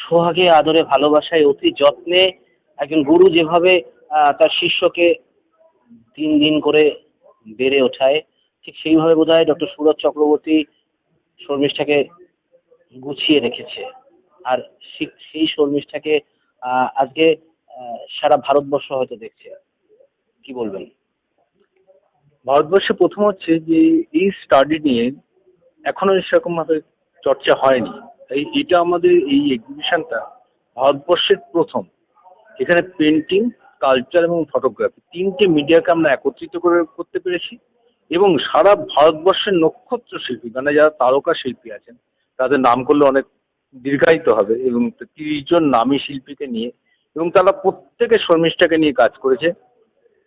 সোহাগে আদরে ভালোবাসায় অতি যত্নে একজন গুরু যেভাবে তার শিষ্যকে দিন দিন করে বেড়ে ওঠায়, ঠিক সেইভাবে বোধ হয় ডক্টর সুরজ চক্রবর্তী শর্মিষ্ঠাকে গুছিয়ে রেখেছে। আর সেই শর্মিষ্ঠাকে আজকে সারা ভারতবর্ষ হয়তো দেখছে। কি বলবেন? ভারতবর্ষে প্রথম হচ্ছে যে, এই স্টাডি নিয়ে এখনও সেরকম ভাবে চর্চা হয়নি। এই এটা আমাদের এই এক্সিবিশনটা ভারতবর্ষের প্রথম। এখানে পেন্টিং কালচার এবং ফটোগ্রাফি তিনটে মিডিয়াকে আমরা একত্রিত করে করতে পেরেছি এবং সারা ভারতবর্ষের নক্ষত্র শিল্পী মানে যারা তারকা শিল্পী আছেন, তাদের নাম করলে অনেক দীর্ঘায়িত হবে এবং তিরিশ জন নামী শিল্পীকে নিয়ে এবং তারা প্রত্যেকে শর্মিষ্ঠাকে নিয়ে কাজ করেছে।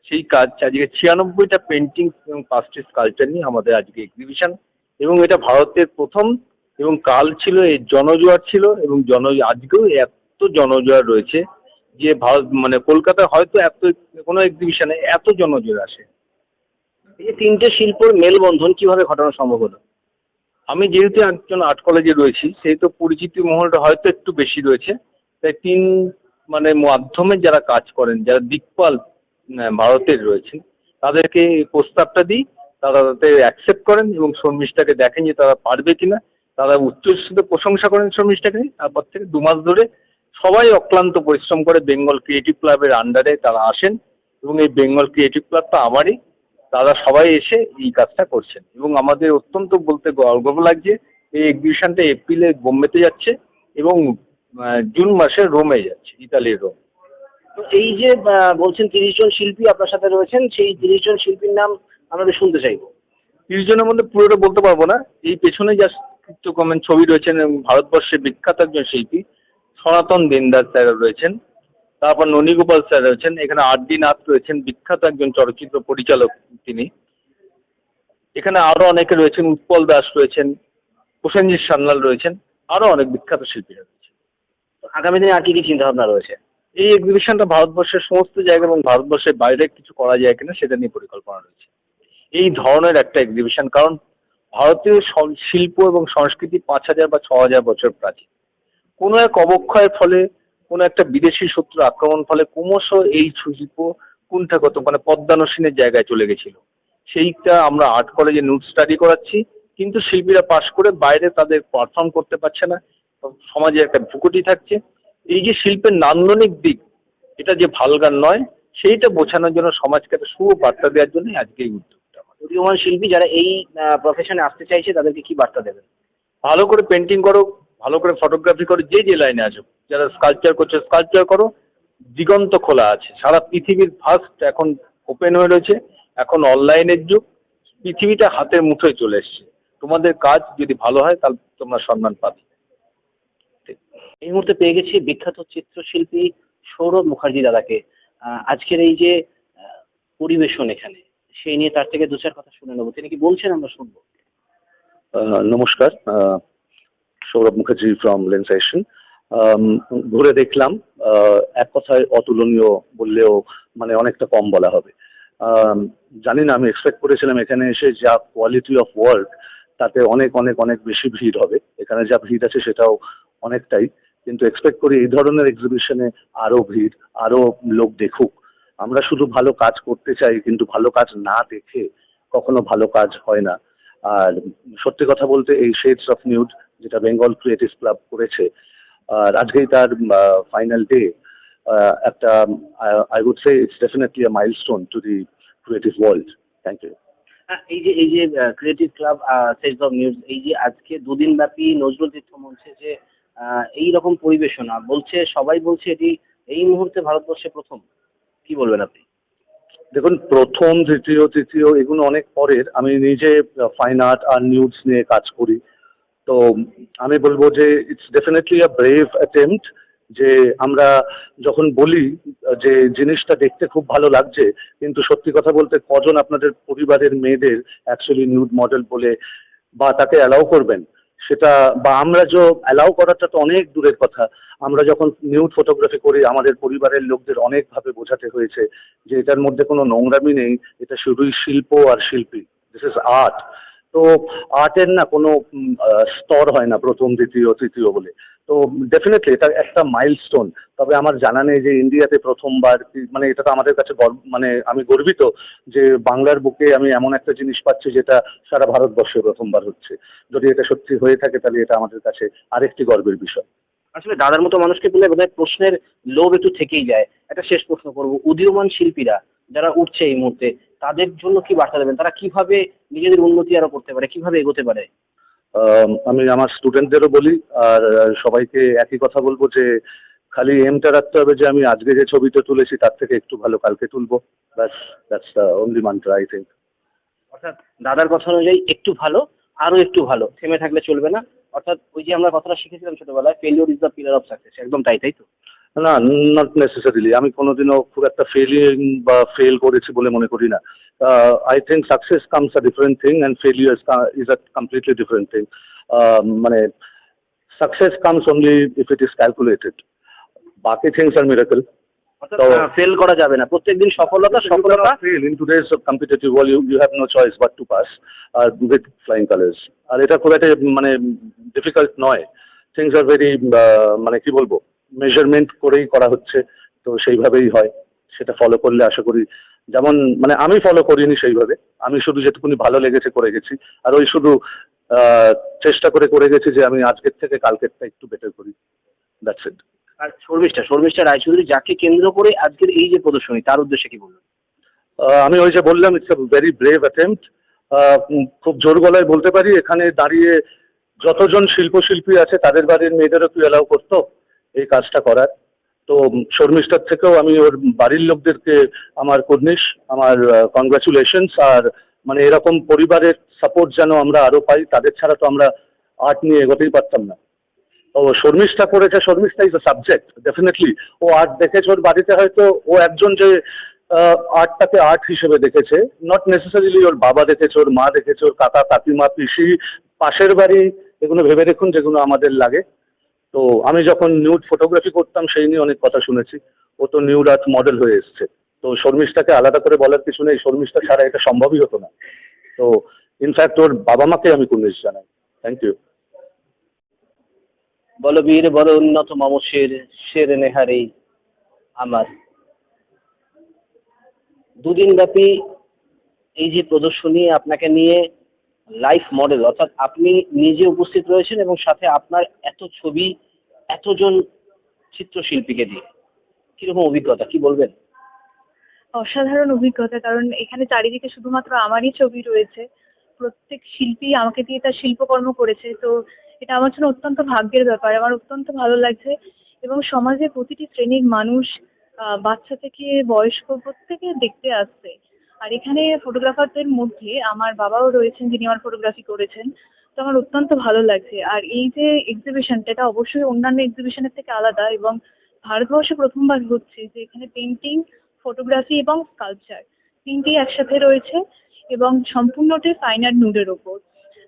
সেই কাজ, আজকে ছিয়ানব্বইটা পেন্টিং এবং পাঁচটি স্কাল্পচার নিয়ে আমাদের আজকে এক্সিবিশন এবং এটা ভারতের প্রথম এবং কাল ছিল এর জনজোয়ার ছিল এবং জন, আজকেও এত জনজোয়ার রয়েছে যে ভারত মানে কলকাতায় হয়তো এত, কোনো এক্সিবিশনে এত জনজোয়ার আসে। এই তিনটে শিল্পর মেলবন্ধন কীভাবে ঘটানো সম্ভব হলো? আমি যেহেতু একজন আর্ট কলেজে রয়েছি সেহেতু পরিচিতি মহলটা হয়তো একটু বেশি রয়েছে। তাই তিন মানে মাধ্যমে যারা কাজ করেন, যারা দিকপাল ভারতের রয়েছেন, তাদেরকে প্রস্তাবটা দিই, তারা তাতে অ্যাকসেপ্ট করেন এবং শর্মিষ্ঠাকে দেখেন যে তারা পারবে কিনা। তারা উচ্চস্বরে প্রশংসা করেন শর্মিষ্ঠাকে তারপর থেকে দু মাস ধরে সবাই অক্লান্ত পরিশ্রম করে বেঙ্গল ক্রিয়েটিভ ক্লাবের আন্ডারে তারা আসেন এবং এই বেঙ্গল ক্রিয়েটিভ ক্লাবটা আমারই তারা সবাই এসে এই কাজটা করছেন। এবং আমাদের অত্যন্ত বলতে গর্ব লাগছে এই এক্সিবিশনটা এপ্রিলে বোম্বেতে যাচ্ছে এবং জুন মাসে রোমে যাচ্ছে ইতালির রোম। তো এই যে বলছেন তিরিশ জন শিল্পী আপনার সাথে রয়েছেন সেই তিরিশ জন শিল্পীর নাম আমরা শুনতে চাইব। তিরিশ জনের মধ্যে পুরোটা বলতে পারব না এই পেছনে যা কমেন্ট ছবি রয়েছেন এবং ভারতবর্ষের বিখ্যাত একজন শিল্পী সনাতন দিনদার স্যার রয়েছেন। তারপর ননীগোপাল স্যার রয়েছেন এখানে আর ডি নাথ রয়েছেন বিখ্যাত একজন চলচ্চিত্র পরিচালক তিনি। এখানে আরও অনেকে রয়েছেন উৎপল দাস রয়েছেন প্রসেনজিৎ সান্যাল রয়েছেন আরও অনেক বিখ্যাত শিল্পীরা রয়েছেন। তো আগামী দিনে আর কি কি চিন্তা ভাবনা রয়েছে? এই এক্সিবিশনটা ভারতবর্ষের সমস্ত জায়গা এবং ভারতবর্ষের বাইরে কিছু করা যায় কিনা সেটা নিয়ে পরিকল্পনা রয়েছে। এই ধরনের একটা এক্সিবিশন কারণ ভারতীয় শিল্প এবং সংস্কৃতি পাঁচ হাজার বা ছ হাজার বছর প্রাচীন। কোনো এক অবক্ষয়ের ফলে, কোনো একটা বিদেশি শত্রু আক্রমণ ফলে ক্রমশ এই শিল্প কুণ্ঠাগত মানে পদ্মানসীনের জায়গায় চলে গেছিল। সেইটা আমরা আর্ট কলেজে নোট স্টাডি করাচ্ছি, কিন্তু শিল্পীরা পাশ করে বাইরে তাদের পারফর্ম করতে পারছে না। সমাজে একটা ভুকুটি থাকছে। এই যে শিল্পের নান্দনিক দিক, এটা যে ভালগার নয়, সেইটা বোঝানোর জন্য সমাজকে একটা শুভ বার্তা দেওয়ার জন্যই আজকে এই উদ্যোগটা আমার। উদীয়মান শিল্পী যারা এই প্রফেশনে আসতে চাইছে তাদেরকে কি বার্তা দেবেন? ভালো করে পেন্টিং করো ভালো করে ফটোগ্রাফি করো যে যে লাইনে আছো। যারা স্কাল্পচার করছ স্কাল্পচার করো দিগন্ত খোলা আছে। সারা পৃথিবীর ফার্স্ট এখন ওপেন হয়ে রয়েছে। এখন অনলাইনের যুগ। পৃথিবীটা হাতের মুঠোয় চলে এসছে। তোমাদের কাজ যদি ভালো হয় তাহলে তোমরা সম্মান পাবে। এই মুহূর্তে পেয়ে গেছি বিখ্যাত চিত্রশিল্পী সৌরভ মুখার্জি দাদাকে। আজকের এই যে পরিবেশন এখানে সেই নিয়ে তার থেকে দু চার কথা শুনে নেব। তিনি কি বলছেন আমরা শুনব? নমস্কার সৌরভ মুখার্জি ফ্রম লেন্সাইশন ঘুরে দেখলাম এক কথায় অতুলনীয় বললেও মানে অনেকটা কম বলা হবে। জানি না, আমি এক্সপেক্ট করেছিলাম এখানে এসে যা কোয়ালিটি অফ ওয়ার্ক তাতে অনেক অনেক অনেক বেশি ভিড় হবে। এখানে যা ভিড় আছে সেটাও অনেকটাই। কিন্তু এক্সপেক্ট করি এই ধরনের এক্সিবিশনে আরও ভিড় আরও লোক দেখুক। আমরা শুধু ভালো কাজ করতে চাই, কিন্তু ভালো কাজ না দেখে কখনো ভালো কাজ হয় না। আর সত্যি কথা বলতে এই শেডস অফ নিউড যেটা বেঙ্গল ক্রিয়েটিভ ক্লাব করেছে, আর আজকেই তার ফাইনাল ডে একটা I would say it's definitely a milestone to the creative world thank you এই যে এই যে creative club says of news এই যে আজকে দুদিন ব্যাপী নজরুল তীর্থ মঞ্চে যে এই রকম পরিবেশনা, বলছে, সবাই বলছে এটি এই মুহূর্তে ভারতবর্ষে প্রথম। কি বলবেন আপনি? দেখুন, প্রথম, দ্বিতীয়, তৃতীয় এগুলো অনেক পরের। আমি নিজে ফাইন আর্ট আর নিউজ নিয়ে কাজ করি। তো, আমি বলব যে it's definitely a brave attempt যে, আমরা যখন বলি যে, জিনিসটা দেখতে খুব ভালো লাগছে, কিন্তু সত্যি কথা বলতে কজন আপনাদের পরিবারের মেয়েদের অ্যাকচুয়ালি নিউড মডেল বলে বা তাকে অ্যালাউ করবেন? সেটা বা আমরা যে অ্যালাউ করাটা তো অনেক দূরের কথা। আমরা যখন নিউড ফটোগ্রাফি করি, আমাদের পরিবারের লোকদের অনেকভাবে বোঝাতে হয়েছে যে এটার মধ্যে কোনো নোংরামি নেই, এটা শুধুই শিল্প আর শিল্পী। দিস ইজ আর্ট তো আর্টের না কোনো স্তর হয় না প্রথম, দ্বিতীয়, তৃতীয় বলে। তো ডেফিনেটলি এটা একটা মাইলস্টোন তবে আমার জানা নেই যে ইন্ডিয়াতে প্রথমবার মানে এটা তো আমাদের কাছে মানে আমি গর্বিত যে বাংলার বুকে আমি এমন একটা জিনিস পাচ্ছি যেটা সারা ভারতবর্ষে প্রথমবার হচ্ছে। যদি এটা সত্যি হয়ে থাকে তাহলে এটা আমাদের কাছে আরেকটি গর্বের বিষয়। আসলে দাদার মতো মানুষকে পেলে বোধহয় প্রশ্নের লোভ একটু থেকেই যায়। একটা শেষ প্রশ্ন করব। উদীয়মান শিল্পীরা যারা উঠছে এই মুহূর্তে, তাদের জন্য কি বার্তা দেবেন? তারা কীভাবে নিজেদের উন্নতি আরও করতে পারে? কীভাবে এগোতে পারে? আম, আমি আমার স্টুডেন্টদেরও বলি আর সবাইকে একই কথা বলব যে খালি এমটা রাখতে হবে যে আমি আজকে যে ছবিটা তুলেছি তার থেকে একটু ভালো কালকে তুলবো। ব্যাস that's the only mantra I think অর্থাৎ দাদার কথা অনুযায়ী একটু ভালো আরও একটু ভালো। থেমে থাকলে চলবে না। অর্থাৎ ওই যে আমরা কথাটা শিখেছিলাম ছোটবেলায় failure is the pillar of success একদম তাই তাই তো? না নট নেসেসারিলি আমি কোনোদিনও খুব একটা ফেলিং বা ফেল করেছি বলে মনে করি না। I think success comes a different thing and failure is a completely different thing মানে success comes only if it is calculated বাকি থিংস আর মিরাকল ফেল করা যাবে না। প্রত্যেকদিন সফলতা সফলতা। fail. In today's competitive world you, you have no choice but to pass uh, with flying colors. আর এটা খুব একটা মানে ডিফিকাল্ট নয়। থিংস আর ভেরি মানে কি বলব? মেজারমেন্ট করেই করা হচ্ছে তো সেইভাবেই হয় সেটা ফলো করলে আশা করি যেমন মানে আমি ফলো করিনি সেইভাবে আমি শুধু যেটুকুনি ভালো লেগেছে করে গেছি আর ওই শুধু চেষ্টা করে করে গেছি যে আমি আজকের থেকে কালকেরটা একটু বেটার করি দ্যাটস ইট আর শর্মিষ্ঠা শর্মিষ্ঠা রায়চৌধুরী যাকে কেন্দ্র করে আজকের এই যে প্রদর্শনী তার উদ্দেশ্যে কি বলবেন? আমি ওই যে বললাম it's a very brave attempt খুব জোর গলায় বলতে পারি এখানে দাঁড়িয়ে যতজন শিল্পশিল্পী আছে তাদের বাড়ির মেয়েদেরও তুই অ্যালাউ করতো? এই কাজটা করার। তো শর্মিষ্ঠার থেকেও আমি ওর বাড়ির লোকদেরকে, আমার কর্নিশ, আমার কংগ্রাচুলেশনস আর মানে এরকম পরিবারের সাপোর্ট যেন আমরা আরও পাই, তাদের ছাড়া তো আমরা আর্ট নিয়ে এগোতেই পারতাম না। ও শর্মিষ্ঠা করেছে, শর্মিষ্ঠা ইজ সাবজেক্ট ডেফিনেটলি ও আর্ট দেখেছে, ওর বাড়িতে হয়তো ও একজন যে আর্টটাকে আর্ট হিসেবে দেখেছে নট নেসেসারিলি ওর বাবা দেখেছে, ওর মা দেখেছে, ওর কাকা, কাকিমা, পিসি, পাশের বাড়ি, এগুলো ভেবে দেখুন যেগুলো আমাদের লাগে। তো আমি যখন নিউড ফটোগ্রাফি করতাম, সেই নিয়ে অনেক কথা শুনেছি। ও তো নিউড আর্ট মডেল হয়ে এসছে। তো শর্মিষ্ঠাকে আলাদা করে বলার কিছু নেই, শর্মিষ্ঠা ছাড়া এটা সম্ভবই হতো না। তো ইনফ্যাক্ট ওর বাবা মাকে আমি কুর্নিশ জানাই। থ্যাংক ইউ বলবীর বড় উন্নত মামসের শের নেহারি আমার। দুদিন ব্যাপী এই যে প্রদর্শনী আপনাকে নিয়ে লাইফ মডেল অর্থাৎ আপনি নিজে উপস্থিত রয়েছেন এবং সাথে আপনার এত ছবি, এতজন চিত্রশিল্পীকে দিয়ে। কীরকম অভিজ্ঞতা? কি বলবেন? অসাধারণ অভিজ্ঞতা, কারণ এখানে চারিদিকে শুধুমাত্র আমারই ছবি রয়েছে। প্রত্যেক শিল্পী আমাকে দিয়ে তার শিল্পকর্ম করেছে। তো এটা আমার জন্য অত্যন্ত ভাগ্যের ব্যাপার। আমার অত্যন্ত ভালো লাগছে এবং সমাজের প্রতিটি শ্রেণির মানুষ বাচ্চা থেকে বয়স্ক প্রত্যেকে দেখতে আসছে। আর এখানে ফটোগ্রাফারদের মধ্যে আমার বাবাও রয়েছেন, যিনি আমার ফটোগ্রাফি করেছেন। তো আমার অত্যন্ত ভালো লাগছে। আর এই যে এক্সিবিশনটা এটা অবশ্যই অন্যান্য এক্সিবিশনের থেকে আলাদা এবং ভারতবর্ষে প্রথমবার হচ্ছে যে এখানে পেন্টিং ফটোগ্রাফি এবং স্কাল্পচার তিনটি একসাথে রয়েছে এবং সম্পূর্ণটাই ফাইন আর্ট নুডের ওপর।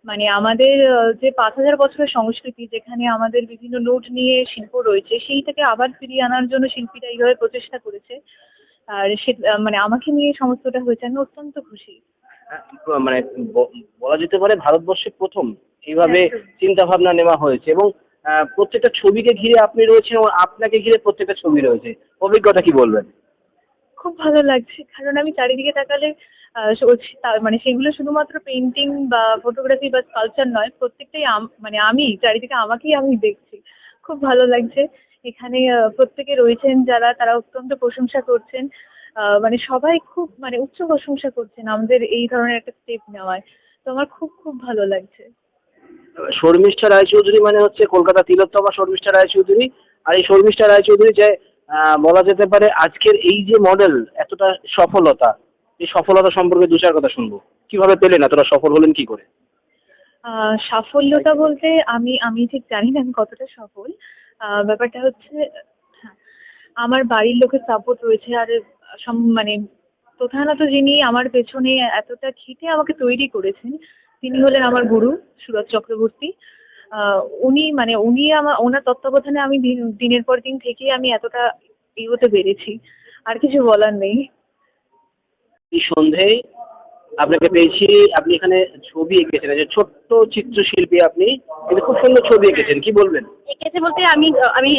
মানে আমাদের যে পাঁচ হাজার বছরের সংস্কৃতি, যেখানে আমাদের বিভিন্ন নোট নিয়ে শিল্প রয়েছে, সেইটাকে আবার ফিরিয়ে আনার জন্য শিল্পীরা এইভাবে প্রচেষ্টা করেছে। আর সে মানে আমাকে নিয়ে সমস্তটা হয়েছে। আমি অত্যন্ত খুশি। মানে বলা যেতে পারে ভারতবর্ষে প্রথম। এইভাবে একদম। চিন্তা ভাবনা নেওয়া হয়েছে এবং প্রত্যেকটা ছবিকে ঘিরে আপনি রয়েছেন এবং আপনাকে ঘিরে প্রত্যেকটা ছবি রয়েছে। অভিজ্ঞতা কি বলবেন? খুব ভালো লাগছে। কারণ আমি চারিদিকে তাকালে মানে সেগুলো শুধুমাত্র পেন্টিং বা ফটোগ্রাফি বা স্কাল্পচার নয়। প্রত্যেকটাই মানে আমি চারিদিকে আমাকেই আমি দেখছি। খুব ভালো লাগছে। এখানে প্রত্যেকে রয়েছেন যারা তারা অত্যন্ত প্রশংসা করছেন। মানে সবাই খুব মানে উচ্চ প্রশংসা করছেন আমাদের এই ধরনের একটা স্টেপ নেওয়ায়। তো আমার খুব খুব ভালো লাগছে। শর্মিষ্ঠা রায়চৌধুরী মানে হচ্ছে কলকাতা তিলোত্তমা শর্মিষ্ঠা রায়চৌধুরী। আর এই শর্মিষ্ঠা রায়চৌধুরী যে বলা যেতে পারে আজকের এই যে মডেল এতটা সফলতা এই সফলতা সম্পর্কে দু চার কথা শুনব। কীভাবে পেলেন এতটা সফল হলেন কি করে? সাফল্যতা বলতে আমি আমি ঠিক জানি না আমি কতটা সফল। ব্যাপারটা হচ্ছে হ্যাঁ, আমার বাড়ির লোকের সাপোর্ট রয়েছে আর সম- মানে প্রধানত যিনি আমার পেছনে এতটা খিটে আমাকে তৈরি করেছেন তিনি হলেন আমার গুরু সুরজ চক্রবর্তী। উনি মানে উনি আমার ওনার তত্ত্বাবধানে আমি দিনের পর দিন থেকে আমি এতটা এগোতে পেরেছি আর কিছু বলার নেই। সন্ধেয় আপনাকে পেয়েছি, আপনি এখানে ছবি এঁকেছেন যে ছোট্ট চিত্রশিল্পী আপনি, কিন্তু খুব সুন্দর ছবি এঁকেছেন, কি বলবেন? এঁকেছে বলতে আমি আমি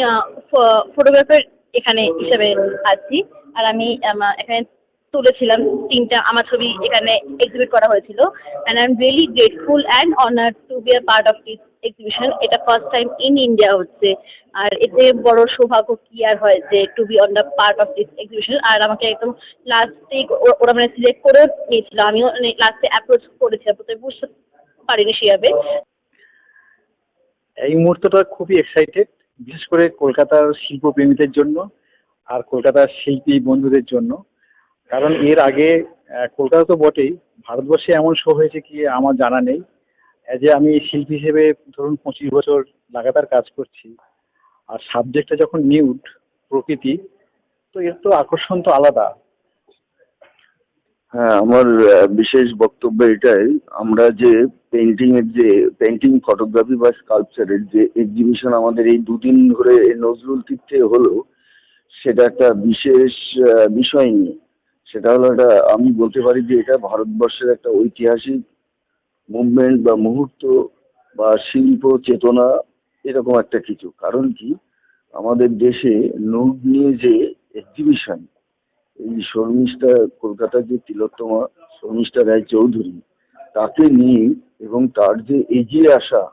ফটোগ্রাফার এখানে হিসাবে আছি, আর আমি, আমা- এখানে তুলেছিলাম তিনটা, আমার ছবি এখানে এক্সিবিট করা হয়েছিল and I am really grateful and honour to be a part of this exhibition এটা ফার্স্ট টাইম ইন ইন্ডিয়া হচ্ছে। আর এতে বড় সৌভাগ্য কি আর হয় যে to be on the part of this exhibition আর আমাকে একদম লাস্টে ওরা মানে সিলেক্ট করে নিয়েছিল। আমিও লাস্টে অ্যাপ্রোচ করেছিলাম প্রথমে বুঝতে পারিনি সেভাবে। এই মুহূর্তটা খুবই এক্সাইটেড বিশেষ করে কলকাতার শিল্পপ্রেমীদের জন্য আর কলকাতার শিল্পী বন্ধুদের জন্য। কারণ এর আগে কলকাতা তো বটেই, ভারতবর্ষে এমন শো হয়েছে কি আমার জানা নেই। এ আমি শিল্পী হিসেবে ধরুন পঁচিশ বছর লাগাতার কাজ করছি, আর সাবজেক্টটা যখন নিউড প্রকৃতি, তো এর তো আকর্ষণ তো আলাদা। হ্যাঁ আমার বিশেষ বক্তব্য এটাই, আমরা যে পেন্টিং এর যে পেন্টিং ফটোগ্রাফি বা স্কাল্পচারের যে এক্সিবিশন আমাদের এই দুদিন ধরে নজরুল তীর্থে হলো, সেটা একটা বিশেষ বিষয় নিয়ে। সেটা হলো একটা, আমি বলতে পারি যে এটা ভারতবর্ষের একটা ঐতিহাসিক মুভমেন্ট বা মুহূর্ত বা শিল্প, চেতনা এরকম একটা কিছু। কারণ কি? আমাদের দেশে নোট নিয়ে যে এক্সিবিশন এই শর্মিষ্ঠা কলকাতার যে তিলোত্তমা, শর্মিষ্ঠা রায় চৌধুরী তাকে নিয়ে এবং তার যে এগিয়ে আসা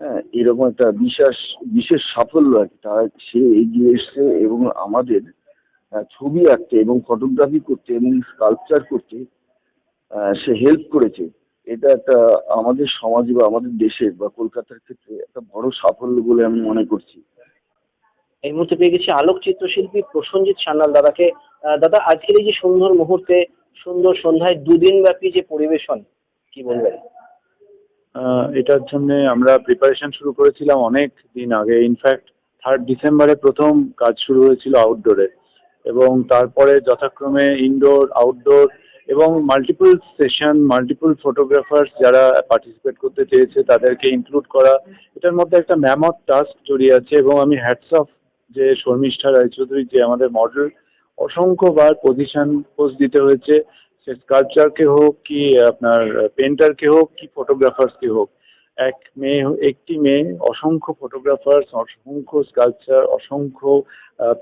হ্যাঁ এরকম একটা বিশেষ বিশেষ সাফল্য আর কি, তার সে এগিয়ে এসছে এবং আমাদের ছবি আঁকতে এবং ফটোগ্রাফি করতে এবং স্কাল্পচার করতে সে হেল্প করেছে। এটা একটা আমাদের সমাজে বা আমাদের দেশের বা কলকাতার ক্ষেত্রে একটা বড় সাফল্য বলে আমি মনে করছি। এই মুহূর্তে পেয়ে গেছি আলোক চিত্রশিল্পী প্রসঞ্জিৎ সান্যাল দাদাকে। আহ, দাদা আজকের এই যে সুন্দর মুহূর্তে সুন্দর সন্ধ্যায় দুদিন ব্যাপী যে পরিবেশন কি বলবেন? আহ, এটার জন্য আমরা প্রিপারেশন শুরু করেছিলাম অনেক দিন আগে। ইনফ্যাক্ট থার্ড ডিসেম্বরে প্রথম কাজ শুরু হয়েছিল আউটডোরে এবং তারপরে যথাক্রমে ইনডোর আউটডোর এবং মাল্টিপল সেশন মাল্টিপল ফটোগ্রাফার্স যারা পার্টিসিপেট করতে চেয়েছে, তাদেরকে ইনক্লুড করা। এটার মধ্যে একটা ম্যামথ টাস্ক জড়িয়ে আছে এবং আমি হ্যাটস অফ যে শর্মিষ্ঠা রায়চৌধুরী যে আমাদের মডেল অসংখ্যবার পজিশন পোস্ট দিতে হয়েছে। সে স্কাল্পচারকে হোক কি আপনার পেন্টারকে হোক কি ফটোগ্রাফার্সকে হোক, এক মেয়ে, একটি মেয়ে, অসংখ্য ফটোগ্রাফার্স অসংখ্য স্কাল্পচার অসংখ্য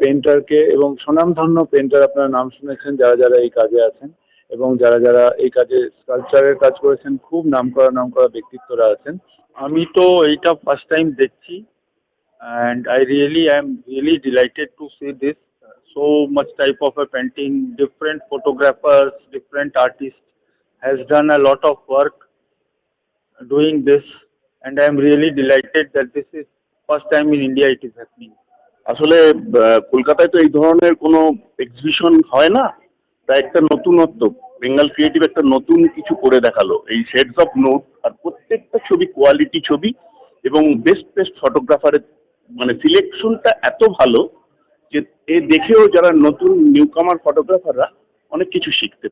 পেন্টারকে এবং সুনামধন্য পেন্টার আপনারা নাম শুনেছেন, যারা যারা এই কাজে আছেন। এবং যারা যারা এই কাজে স্কাল্পচারের কাজ করেছেন খুব নামকরা নামকরা ব্যক্তিত্বরা আছেন আমি তো এইটা ফার্স্ট টাইম দেখছি and I really am really delighted to see this uh, so much type of a painting. Different photographers, different artists has done a lot of work doing this, and I am really delighted that this is first time in India it is happening. আসলে আহ, কলকাতায় তো এই ধরনের কোনো exhibition হয় না তাই একটা নতুনত্ব বেঙ্গাল ক্রিয়েটিভ একটা নতুন কিছু করে দেখাল। এই শেডস অফ নোট আর প্রত্যেকটা ছবি কোয়ালিটি ছবি এবং বেস্ট বেস্ট ফটোগ্রাফারের মানে সিলেকশনটা এত ভালো যে এ দেখেও যারা নতুন নিউকামার ফটোগ্রাফাররা অনেক কিছু শিখতে